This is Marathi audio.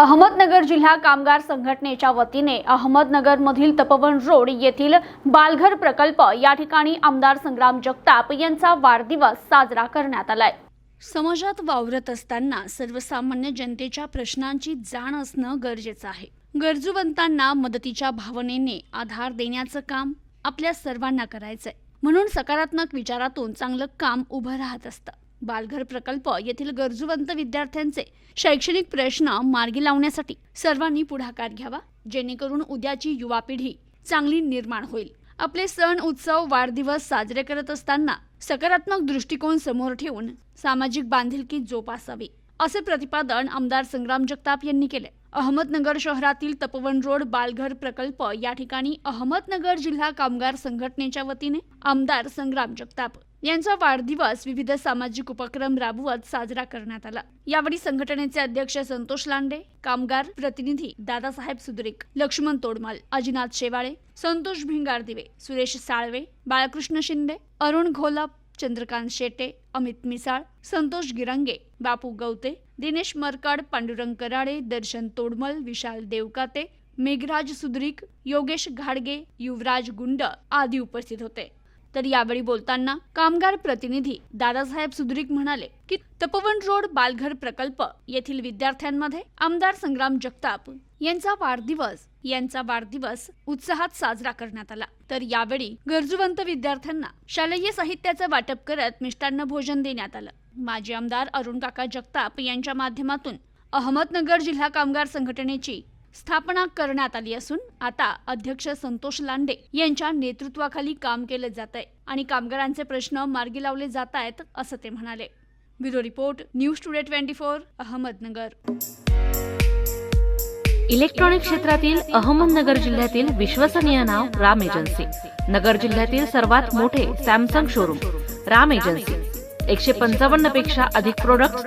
अहमदनगर जिल्हा कामगार संघटनेच्या वतीने अहमदनगरमधील तपवन रोड येथील बालघर प्रकल्प या ठिकाणी आमदार संग्राम जगताप यांचा वाढदिवस साजरा करण्यात आलाय. समाजात वावरत असताना सर्वसामान्य जनतेच्या प्रश्नांची जाण असणं गरजेचं आहे. गरजूवंतांना मदतीच्या भावनेने आधार देण्याचं काम आपल्या सर्वांना करायचंय. म्हणून सकारात्मक विचारातून चांगलं काम उभं राहत असतं. बालघर प्रकल्प येथील गरजूवंत विद्यार्थ्यांचे शैक्षणिक प्रश्न मार्गी लावण्यासाठी सर्वांनी पुढाकार घ्यावा जेणेकरून उद्याची युवा पिढी चांगली निर्माण होईल. आपले सण उत्सव वाढदिवस साजरे करत असताना सकारात्मक दृष्टिकोन समोर ठेवून सामाजिक बांधिलकी जोपासावी असे प्रतिपादन आमदार संग्राम जगताप यांनी केले. अहमदनगर शहरातील तपवन रोड बालघर प्रकल्प या ठिकाणी अहमदनगर जिल्हा कामगार संघटनेच्या वतीने आमदार संग्राम जगताप यांचा वाढदिवस विविध सामाजिक उपक्रम राबवत साजरा करण्यात आला. यावेळी संघटनेचे अध्यक्ष संतोष लांडे कामगार प्रतिनिधी दादासाहेब सुद्रिक लक्ष्मण तोडमाल अजिनाथ शेवाळे संतोष भिंगारदिवे सुरेश साळवे बाळकृष्ण शिंदे अरुण घोलप चंद्रकांत शेटे अमित मिसाळ संतोष गिरंगे बापू गवते दिनेश मरकाड पांडुरंग कराडे दर्शन तोडमल विशाल देवकाते मेघराज सुद्रिक योगेश घाडगे युवराज गुंड आदी उपस्थित होते. तर यावेळी बोलताना कामगार प्रतिनिधी दादासाहेब सुद्रिक म्हणाले की तपवन रोड बालघर प्रकल्प येथील विद्यार्थ्यांमध्ये आमदार संग्राम जगताप यांचा वाढदिवस यांचा वाढदिवस उत्साहात साजरा करण्यात आला. तर यावेळी गरजूवंत विद्यार्थ्यांना शालेय साहित्याचं वाटप करत मिष्टान्न भोजन देण्यात आलं. माजी आमदार अरुण काका जगताप यांच्या माध्यमातून अहमदनगर जिल्हा कामगार संघटनेची स्थापना करण्यात आली असून आता अध्यक्ष संतोष लांडे यांच्या नेतृत्वाखाली काम केलं जात आहे आणि कामगारांचे प्रश्न मार्गी लावले जात आहेत असं ते म्हणाले. Bureau report news today twenty four Ahmednagar. Electronic क्षेत्रातील अहमदनगर जिल्ह्यातील विश्वसनीय नाव राम एजन्सी. नगर जिल्ह्यातील सर्वात मोठे सॅमसंग शोरूम राम एजन्सी. एकशे पंचावन्नपेक्षा अधिक प्रोडक्ट